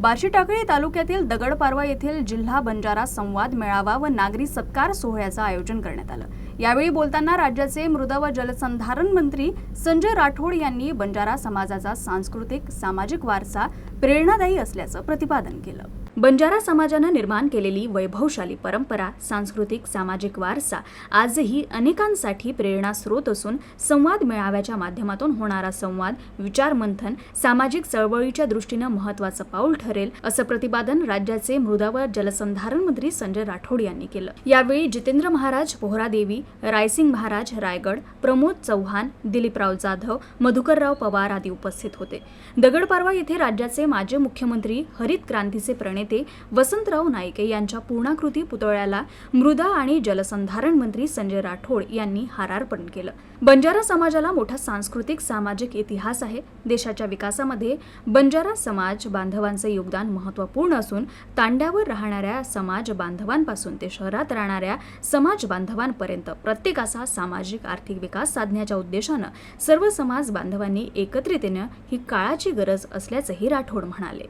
बार्शी टाकळी तालुक्यातील दगडपारवा येथील जिल्हा बंजारा संवाद मेळावा व नागरी सत्कार सोहळ्याचं आयोजन करण्यात आलं. यावेळी बोलताना राज्याचे मृदा व जलसंधारण मंत्री संजय राठोड यांनी बंजारा समाजाचा सांस्कृतिक सामाजिक वारसा प्रेरणादायी असल्याचं प्रतिपादन केलं. बंजारा समाजानं निर्माण केलेली वैभवशाली परंपरा सांस्कृतिक सामाजिक वारसा आजही अनेकांसाठी प्रेरणा स्रोत असून संवाद मेळाव्याच्या माध्यमातून होणारा संवाद विचारमंथन सामाजिक चळवळीच्या दृष्टीनं महत्वाचं पाऊल ठरेल असं प्रतिपादन राज्याचे मृदा व जलसंधारण मंत्री संजय राठोड यांनी केलं. यावेळी जितेंद्र महाराज पोहरादेवी रायसिंग महाराज रायगड प्रमोद चव्हाण दिलीपराव जाधव मधुकरराव पवार आदी उपस्थित होते. दगडपारवा येथे राज्याचे माजी मुख्यमंत्री हरित क्रांतीचे प्रणेते वसंतराव नाईके यांच्या पूर्णाकृती पुतळ्याला मृदा आणि जलसंधारण मंत्री संजय राठोड यांनी हारार्पण केलं. बंजारा समाजाला मोठा सांस्कृतिक सामाजिक इतिहास आहे. देशाच्या विकासामध्ये बंजारा समाज बांधवांचे योगदान महत्त्वपूर्ण असून तांड्यावर राहणाऱ्या समाज बांधवांपासून ते शहरात राहणाऱ्या समाज बांधवांपर्यंत प्रत्येकाचा सामाजिक आर्थिक विकास साधण्याच्या उद्देशानं सर्व समाज बांधवांनी एकत्रितेनं ही काळाची गरज असल्याचंही राठोड म्हणाले.